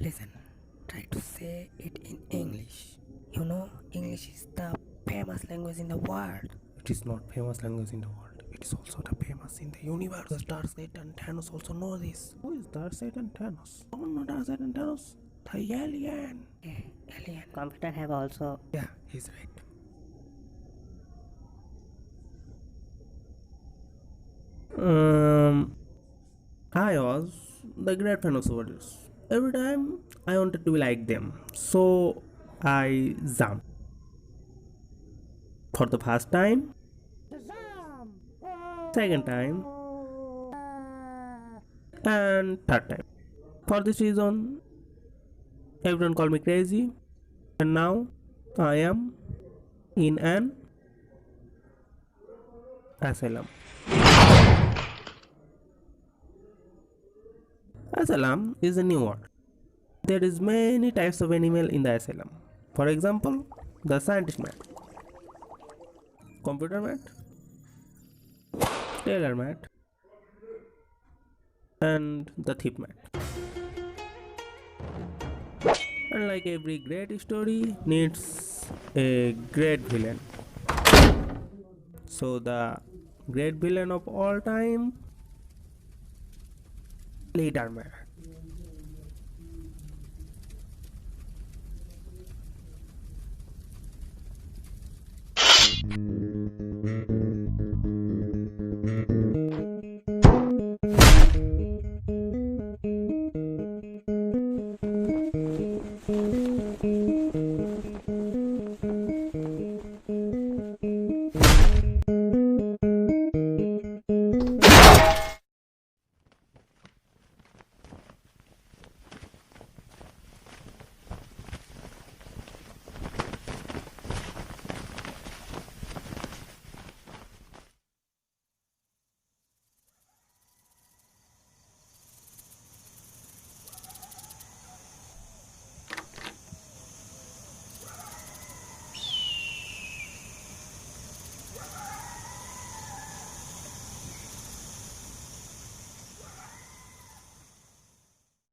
Listen, try to say it in English. You know, English is the famous language in the world. It is not famous language in the world. It is also the famous in the universe. The Darkseid and Thanos also know this. Who is Darkseid and Thanos? Don't know Darkseid and Thanos? The alien. Yeah, alien. Computer have also Yeah, he's right. Um, I was the great fan of soldiers. Every time I wanted to be like them, so I jumped. For the first time, second time, and third time. For this reason, everyone called me crazy, and now I am in an asylum. Asylum is a new word. There is many types of animal in the asylum. For example, the scientist mat, computer mat, tailor mat, and the thief mat. And like every great story needs a great villain. So the great villain of all time Lederman